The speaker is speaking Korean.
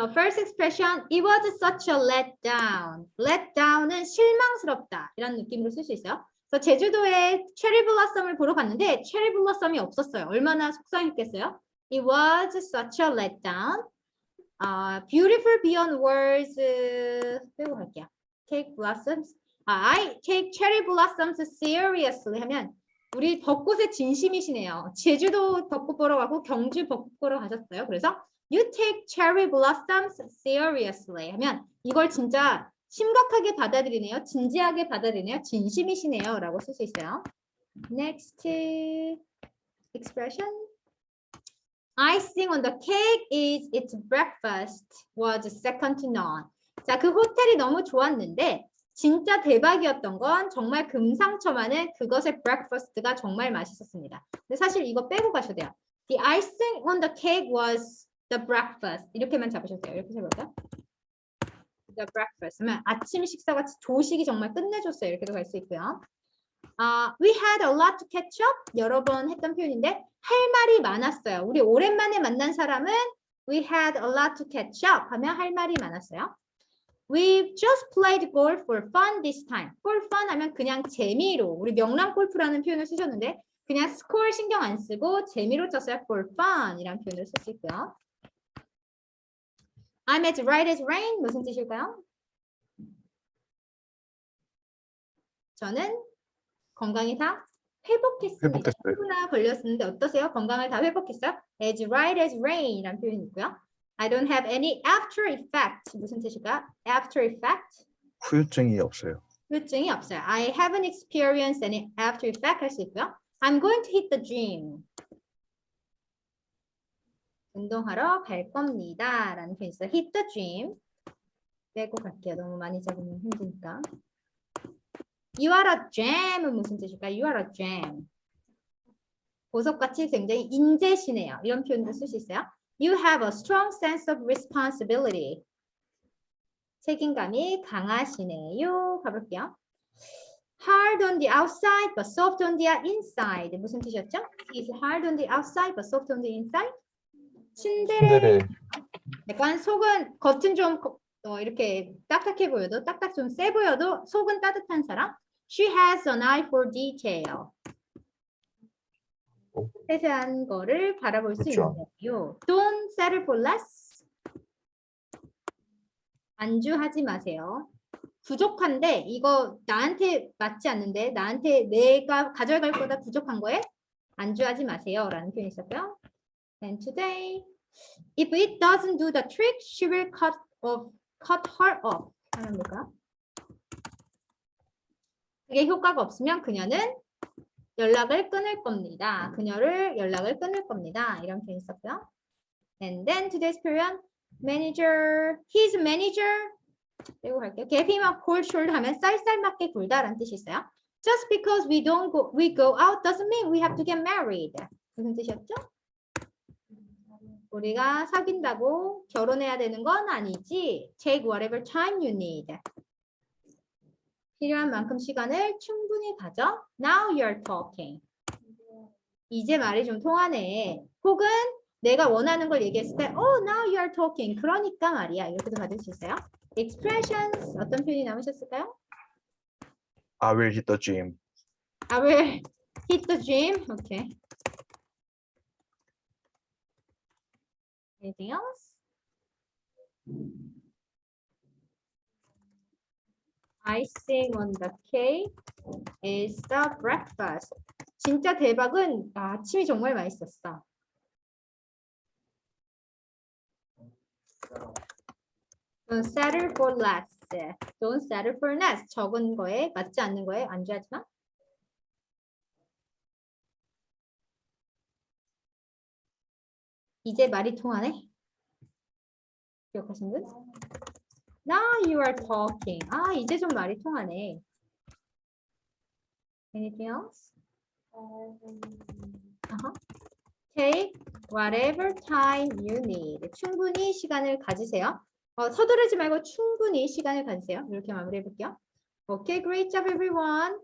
The first expression, it was such a letdown. letdown은 실망스럽다. 이런 느낌으로 쓸 수 있어요. 제주도에 체리 블라썸을 보러 갔는데 체리 블라썸이 없었어요. 얼마나 속상했겠어요? It was such a letdown. 아, beautiful beyond words. 빼고 갈게요. Take blossoms. 아, I take cherry blossoms seriously 하면 우리 벚꽃에 진심이시네요. 제주도 벚꽃 보러 가고 경주 벚꽃 보러 가셨어요. 그래서 You take cherry blossoms seriously 하면 이걸 진짜 심각하게 받아들이네요. 진지하게 받아들이네요. 진심이시네요. 라고 쓸 수 있어요. Next expression. Icing on the cake is its breakfast was second to none. 자, 그 호텔이 너무 좋았는데 진짜 대박이었던 건 정말 금상첨화는 그것의 breakfast가 정말 맛있었습니다. 근데 사실 이거 빼고 가셔야 돼요. The icing on the cake was the breakfast. 이렇게만 잡으셨어요. 이렇게 해볼까요? The breakfast. 하면 아침 식사가 조식이 정말 끝내줬어요. 이렇게도 갈 수 있고요. 아, we had a lot to catch up. 여러 번 했던 표현인데 할 말이 많았어요. 우리 오랜만에 만난 사람은 we had a lot to catch up 하면 할 말이 많았어요. We've just played golf for fun this time. For fun 하면 그냥 재미로 우리 명랑 골프라는 표현을 쓰셨는데 그냥 스코어 신경 안 쓰고 재미로 쳤어요. For fun 이라는 표현을 쓸 수 있고요. I'm as right as rain 무슨 뜻일까요? 저는 건강이 다 회복했습니다. 회복됐어요. 코로나 걸렸었는데 어떠세요? 건강을 다 회복했어요? As right as rain 이라는 표현이 있고요. I don't have any after effect 무슨 뜻일까? After effect 후유증이 없어요. 후유증이 없어요. I haven't experienced any after effect 할 수 있고요. I'm going to hit the gym. 운동하러 갈 겁니다. 라는 표현이 있어요. hit the gym. 빼고 갈게요. 너무 많이 잡으면 힘드니까. You are a gem은 무슨 뜻일까? You are a gem. 보석같이 굉장히 인재시네요. 이런 표현도 쓸 수 있어요. You have a strong sense of responsibility. 책임감이 강하시네요. 가볼게요. Hard on the outside, but soft on the inside. 무슨 뜻이었죠? He's hard on the outside, but soft on the inside. 신데레 약간 속은 겉은 좀 거- 어, 이렇게 딱딱해 보여도 딱딱 좀 세 보여도 속은 따뜻한 사람. She has an eye for detail. 오. 세세한 거를 바라볼 수 그쵸. 있는데요. Don't settle for less. 안주하지 마세요. 부족한데 이거 나한테 맞지 않는데 나한테 내가 가져갈 거다 부족한 거에 안주하지 마세요 라는 표현이 있었고요. And today, if it doesn't do the trick, she will cut off, cut her off. 하는 뭘까? 그게 효과가 없으면 그녀는 연락을 끊을 겁니다. 그녀를 연락을 끊을 겁니다. 이런 표현이 있었고요. And then today's period, manager, his manager. 빼고 갈게요. Gave him a cold shoulder 하면 쌀쌀맞게 굴다라는 뜻이 있어요. Just because we don't go, we go out doesn't mean we have to get married. 무슨 뜻이었죠? 우리가 사귄다고 결혼해야 되는 건 아니지. Take whatever time you need. 필요한 만큼 시간을 충분히 가져. Now you're talking. 이제 말이 좀 통하네. 혹은 내가 원하는 걸 얘기했을 때, Oh, now you're talking. 그러니까 말이야. 이렇게도 받을 수 있어요. Expressions 어떤 표현이 남으셨을까요? I will hit the gym. I will hit the gym. Okay. Anything else? Icing on the cake is the breakfast. 진짜 대박은 아, 아침이 정말 맛있었어. Don't settle for less. Don't settle for less. 적은 거에 맞지 않는 거에 안주하지 마. 이제 말이 통하네. 기억하신 분? Now you are talking. 아, 이제 좀 말이 통하네. Anything else? Uh-huh. Take whatever time you need. 충분히 시간을 가지세요. 어, 서두르지 말고 충분히 시간을 가지세요. 이렇게 마무리해 볼게요. Okay, great job everyone.